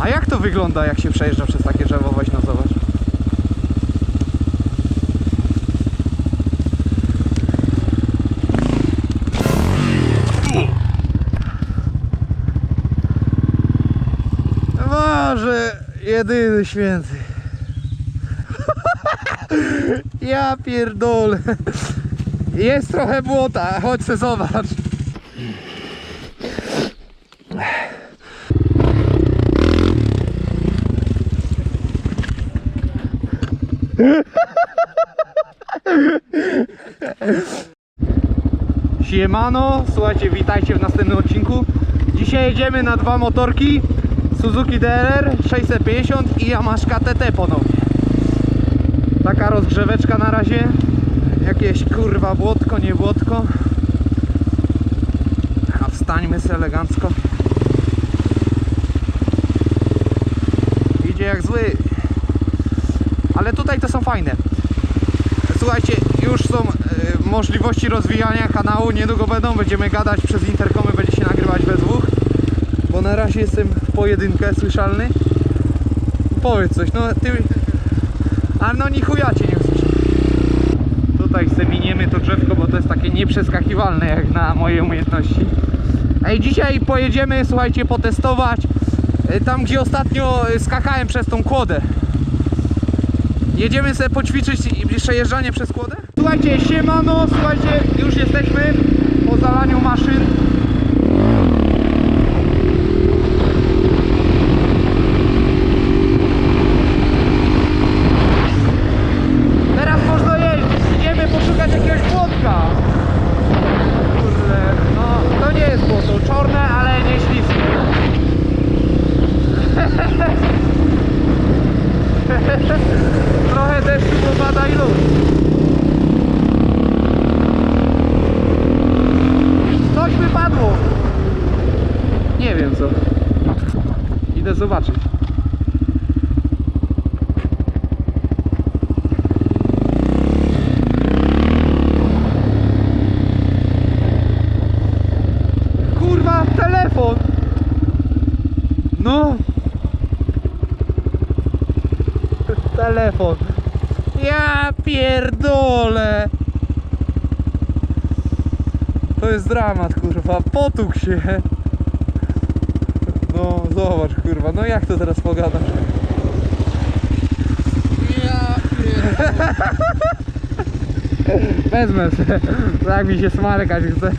A jak to wygląda, jak się przejeżdża przez takie drzewo? Weź no zobacz. Boże, jedyny święty. Ja pierdolę. Jest trochę błota, chodź se zobacz. Siemano, słuchajcie, witajcie w następnym odcinku. Dzisiaj jedziemy na dwa motorki Suzuki DRR 650 i Yamaha TT ponownie. Taka rozgrzeweczka na razie. Jakieś kurwa błotko, nie błotko. A wstańmy sobie elegancko. Idzie jak zły. Ale tutaj to są fajne. Słuchajcie, już są e, możliwości rozwijania kanału. Niedługo będą, będziemy gadać przez interkomy, będzie się nagrywać we dwóch. Bo na razie jestem pojedynkę słyszalny. Powiedz coś, no ty... A no ni chuja cię nie usłyszę. Tutaj sobie miniemy to drzewko, bo to jest takie nieprzeskakiwalne jak na moje umiejętności. Ej, dzisiaj pojedziemy, słuchajcie, potestować e, tam, gdzie ostatnio e, skakałem przez tą kłodę. Jedziemy sobie poćwiczyć przejeżdżanie przez kłodę? Słuchajcie, siemano, słuchajcie, już jesteśmy po zalaniu maszyn. Teraz można jeździć, idziemy poszukać jakiegoś płotka. Kurde, no to nie jest błoto, czarne, ale nie śliskie. Trochę deszczu popada i lód. Coś wypadło. Nie wiem co. Idę zobaczyć. Kurwa, telefon! No! Telefon. Ja pierdolę! To jest dramat, kurwa. Potukł się. No, zobacz, kurwa. No jak to teraz pogadasz? Ja Wezmę się. Tak mi się smarkać chce.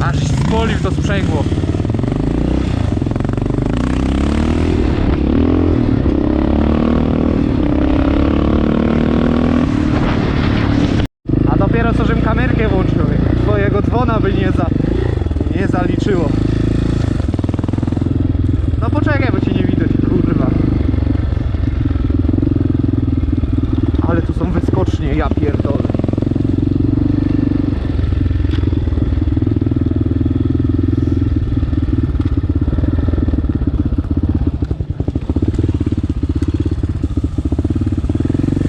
Aż spolił to sprzęgło. A dopiero co, żebym kamerkę włączył. Twojego dzwona by nie, za, nie zaliczyło. No poczekaj, bo cię nie widać, kurwa. Ale tu są wyskocznie, ja pierdolę.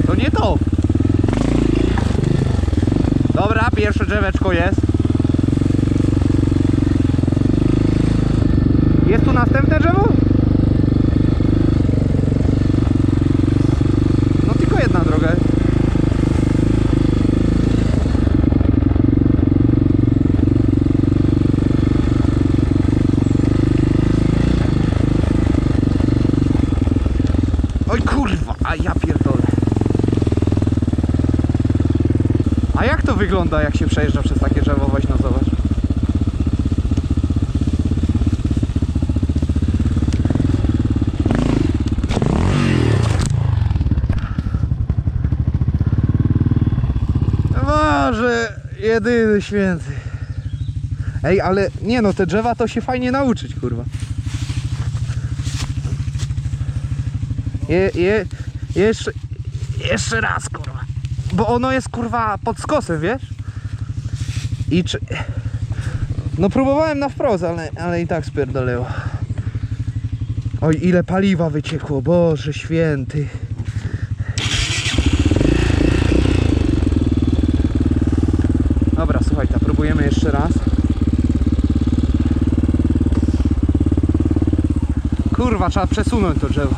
To nie to. Dobra, pierwsze drzeweczko jest. Jest tu następne drzewo? No tylko jedna droga. Oj kurwa, a ja pierdolę. A jak to wygląda, jak się przejeżdża przez takie drzewo? Weź no zobacz. Boże, jedyny święty. Ej, ale nie no, te drzewa to się fajnie nauczyć, kurwa. Je, je, jeszcze, jeszcze raz, kurwa. Bo ono jest, kurwa, pod skosem, wiesz? I czy... No próbowałem na wprost, ale, ale i tak spierdolęło. Oj, ile paliwa wyciekło, Boże święty. Dobra, słuchaj, ta próbujemy jeszcze raz. Kurwa, trzeba przesunąć to drzewo.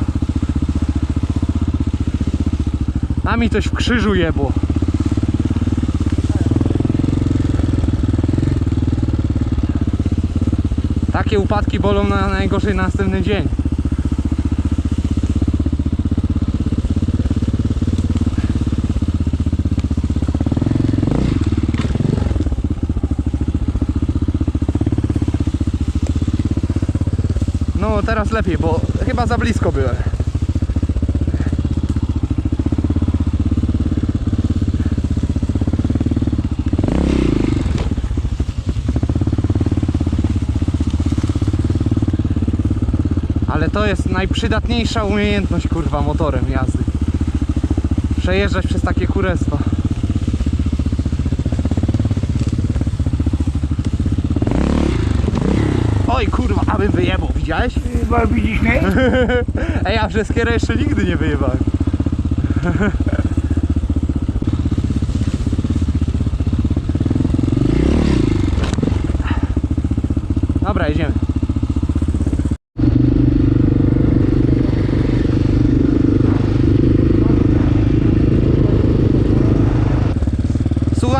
A mi coś w krzyżu jebło. Takie upadki bolą na najgorzej następny dzień. No teraz lepiej, bo chyba za blisko byłem. Ale to jest najprzydatniejsza umiejętność kurwa motorem jazdy. Przejeżdżać przez takie kurestwa. Oj kurwa, abym wyjebał, widziałeś? Chyba widzisz mnie? Ej, a przez kierę jeszcze nigdy nie wyjebałem. Dobra, jedziemy.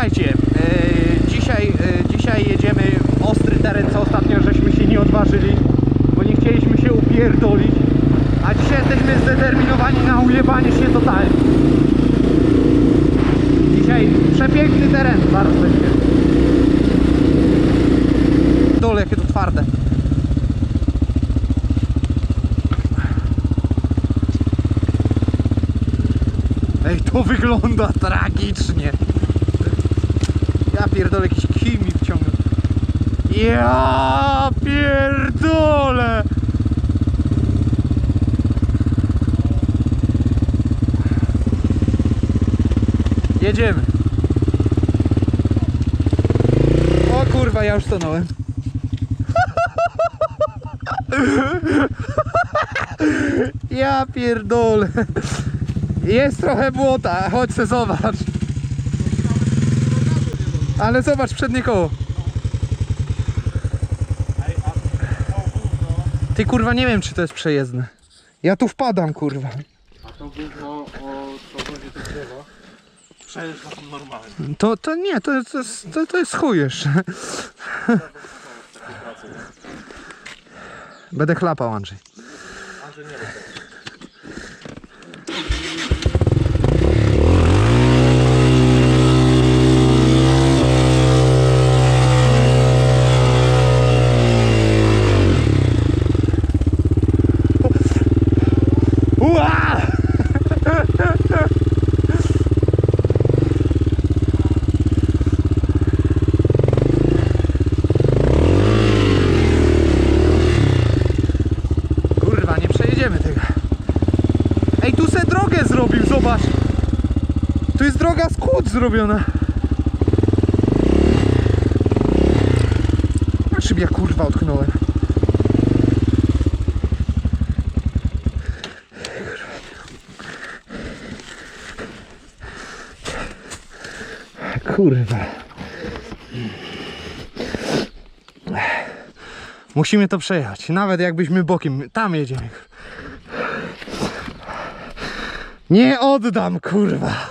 Słuchajcie, e, dzisiaj, e, dzisiaj jedziemy w ostry teren, co ostatnio żeśmy się nie odważyli, bo nie chcieliśmy się upierdolić, a dzisiaj jesteśmy zdeterminowani na ujebanie się totalnie. Dzisiaj przepiękny teren, zaraz będzie. Dole, jakie to twarde. Ej, to wygląda tragicznie. Ja pierdolę, jakiś kij mi wciągnął. Ja pierdolę! Jedziemy. O kurwa, ja już stanąłem. Ja pierdolę. Jest trochę błota, chodź se zobacz. Ale zobacz przednie koło. Ty kurwa nie wiem czy to jest przejezdne. Ja tu wpadam kurwa. A to gówno o chodzi to drzewa? Przejeżdża tam normalnie. To, to nie, to, to, to, to jest. Będę chlapał Andrzej. Andrzej nie. Ua! Kurwa, nie przejedziemy tego. Ej, tu se drogę zrobił, zobacz. Tu jest droga z kłód zrobiona. Szyb ja kurwa utknąłem. Kurwa. Musimy to przejechać. Nawet jakbyśmy bokiem. Tam jedziemy. Nie oddam, kurwa.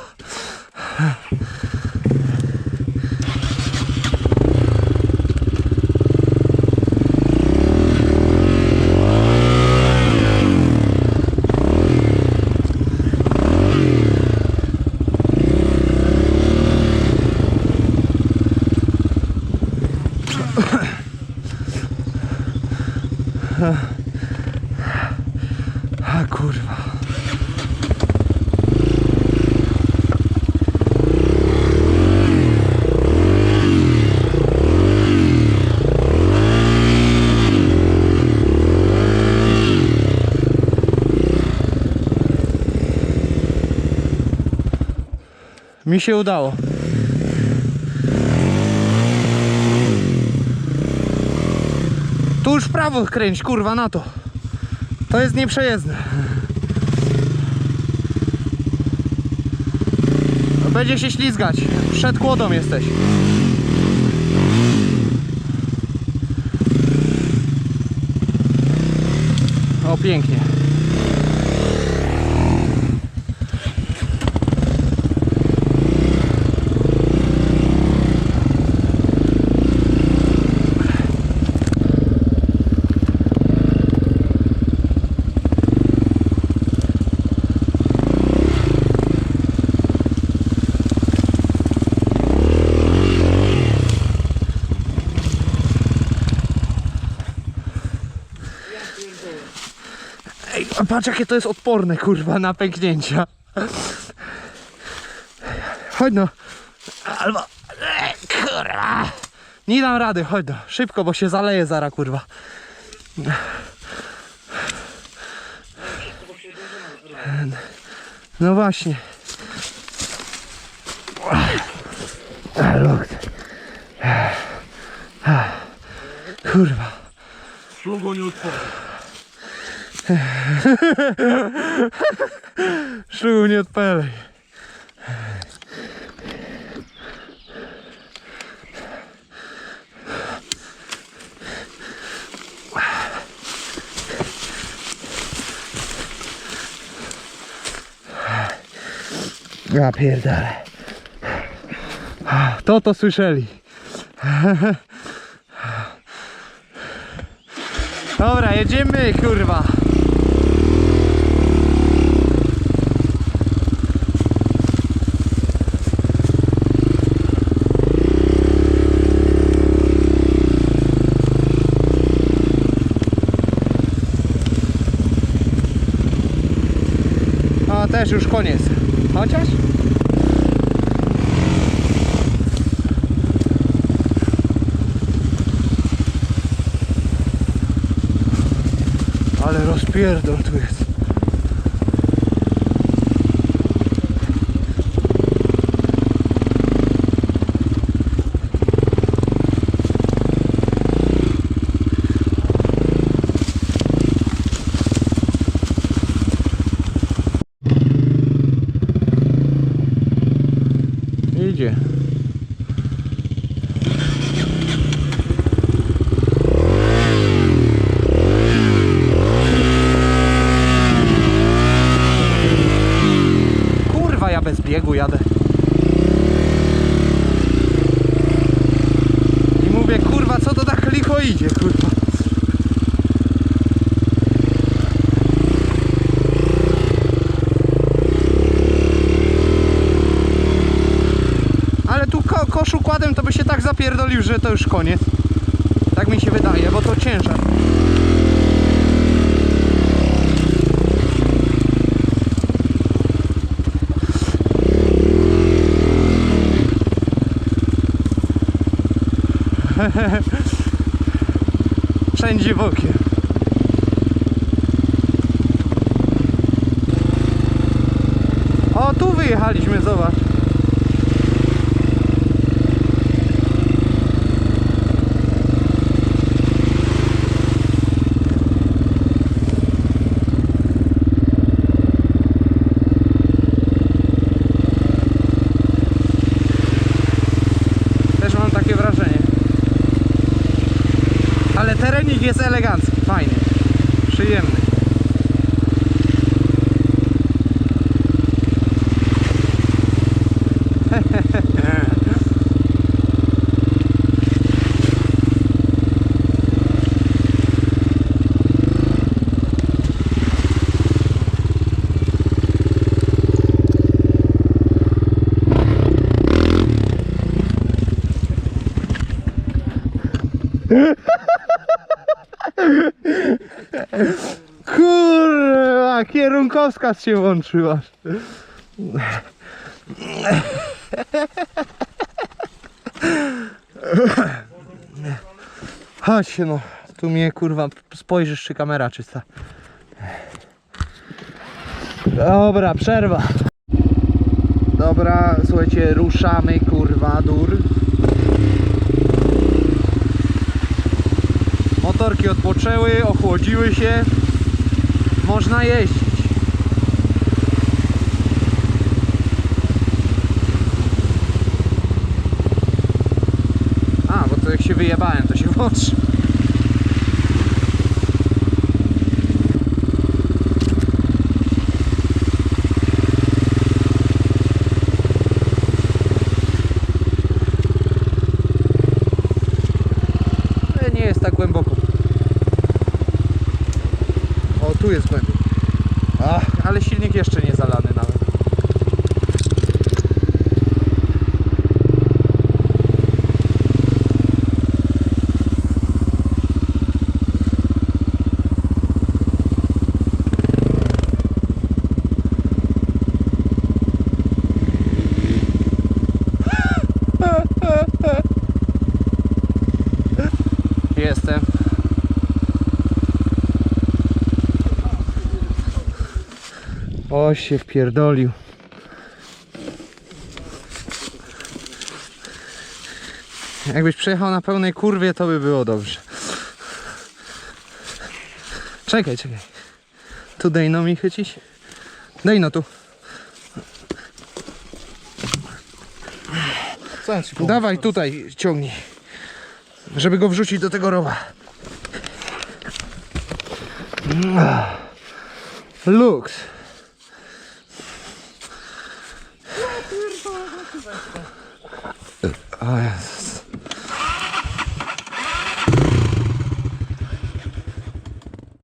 A kurwa. Mi się udało. Tu już prawo kręć, kurwa, na to. To jest nieprzejezdne. No, będzie się ślizgać. Przed kłodą jesteś. O, pięknie. Patrz jakie to jest odporne, kurwa, na pęknięcia. Chodź no. Albo... E, kurwa. Nie dam rady, chodź no. Szybko, bo się zaleje zara, kurwa. No właśnie. Kurwa. Szlugo nie. Szlugu nie odpalej. Ja pierdolę. To to słyszeli. Dobra, jedziemy kurwa. O, też już koniec. Chociaż? Ale rozpierdol tu jest. Idzie. Kurwa, ja bez biegu jadę. I mówię, kurwa, co to tak licho idzie, kurwa. Ale tu ko kosz układem to by się tak zapierdolił, że to już koniec. Tak mi się wydaje, bo to ciężar. Wszędzie bokiem. O, tu wyjechaliśmy, zobacz. Też mam takie wrażenie. Ale terenik jest elegancki, fajny, przyjemny. Kurwa, kierunkowskaz się włączyła. Chodź no, tu mnie kurwa spojrzysz czy kamera czysta. Dobra, przerwa. Dobra, słuchajcie, ruszamy kurwa dur. Motorki odpoczęły, ochłodziły się. Można jeździć. A, bo to jak się wyjebałem, to się włączy. głęboko. O, tu jest głębiej. Ach, ale silnik jeszcze nie zalany nawet. Jestem. O się wpierdolił. Jakbyś przejechał na pełnej kurwie, to by było dobrze. Czekaj, czekaj. Tu daj no mi chycić. Daj no tu. Co ja ci pomóc? Dawaj tutaj ciągnij. Żeby go wrzucić do tego rowa. Lux. O Jezus.